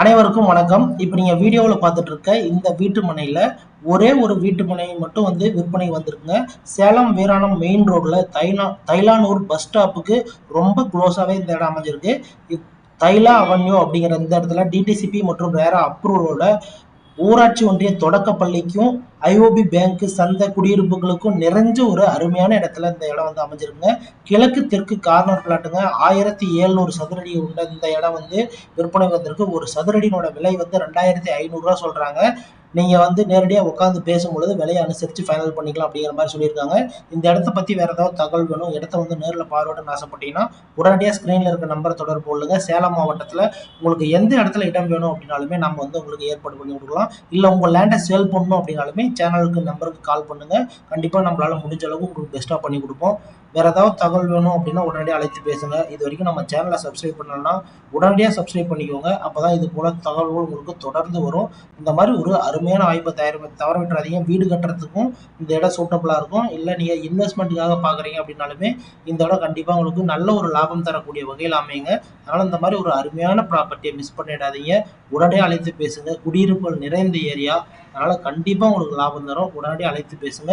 அனைவருக்கும் வணக்கம். இப்போ நீங்கள் வீடியோவில் பார்த்துட்டு இருக்க இந்த வீட்டு மனையில் ஒரே ஒரு வீட்டு மனையை மட்டும் வந்து விற்பனை வந்திருக்குங்க. சேலம் வீராணம் மெயின் ரோட்டில் தைலா தைலானூர் பஸ் ஸ்டாப்புக்கு ரொம்ப க்ளோஸாகவே இந்த இடம் அமைஞ்சிருக்கு. தைலா அவென்யூ அப்படிங்கிற இந்த இடத்துல டிடிசிபி மற்றும் வேற அப்ரூவலோட ஊராட்சி ஒன்றிய தொடக்கப்பள்ளிக்கும் ஐஓபி பேங்க் சந்தை குடியிருப்புகளுக்கும் நிறைஞ்ச ஒரு அருமையான இடத்துல இந்த இடம் வந்து அமைஞ்சிருக்குங்க. கிழக்கு தெற்கு கார்னர் பிளாட்டுங்க. ஆயிரத்தி எழுநூறு சதுரடி உள்ள இந்த இடம் வந்து விற்பனை வந்திருக்கு. ஒரு சதுரடியினோட விலை வந்து ரெண்டாயிரத்தி ஐநூறுரூவா சொல்கிறாங்க நீங்கள் வந்து நேரடியாக உட்காந்து பேசும்பொழுது விலையை அனுசரித்து ஃபைனல் பண்ணிக்கலாம் அப்படிங்கிற மாதிரி சொல்லியிருக்காங்க. இந்த இடத்த பற்றி வேறு ஏதாவது தகவல் வேணும் இடத்த வந்து நேரில் பார்வையிடணும்னு ஆசைப்பட்டீங்கன்னா உடனடியாக ஸ்க்ரீனில் இருக்க நம்பரை தொடர்பு கொள்ளுங்க. சேலம் மாவட்டத்தில் உங்களுக்கு எந்த இடத்துல இடம் வேணும் அப்படின்னாலுமே நம்ம வந்து உங்களுக்கு ஏற்பாடு பண்ணி கொடுக்கலாம். இல்லை உங்கள் லேண்டை சேல் பண்ணணும் அப்படின்னாலுமே சேனலுக்கு நம்பருக்கு கால் பண்ணுங்கள் கண்டிப்பாக நம்மளால் முடிஞ்ச அளவுக்கு உங்களுக்கு பெஸ்ட்டாக பண்ணி கொடுப்போம். வேறு ஏதாவது தகவல் வேணும் அப்படின்னா உடனடியாக அழைத்து பேசுங்க. இது வரைக்கும் நம்ம சேனலை சப்ஸ்கிரைப் பண்ணலன்னா உடனடியாக சப்ஸ்கிரைப் பண்ணிக்கோங்க. அப்போ தான் இது போல் தகவல்கள் உங்களுக்கு தொடர்ந்து வரும். இந்த மாதிரி ஒரு அருமையான வாய்ப்பை தயார் தவற விட்டுறாதீங்க. வீடு கட்டுறதுக்கும் இந்த இடம் சூட்டபுளாக இருக்கும். இல்லை நீங்கள் இன்வெஸ்ட்மெண்ட்டுக்காக பார்க்குறீங்க அப்படின்னாலுமே இந்த இடம் கண்டிப்பாக உங்களுக்கு நல்ல ஒரு லாபம் தரக்கூடிய வகையில் அமையுங்க. அதனால் இந்த மாதிரி ஒரு அருமையான ப்ராப்பர்ட்டியை மிஸ் பண்ணிடாதீங்க. உடனடியாக அழைத்து பேசுங்க. குடியிருப்புகள் நிறைந்த ஏரியா அதனால் கண்டிப்பாக உங்களுக்கு லாபம் தரும். உடனடியாக அழைத்து பேசுங்க.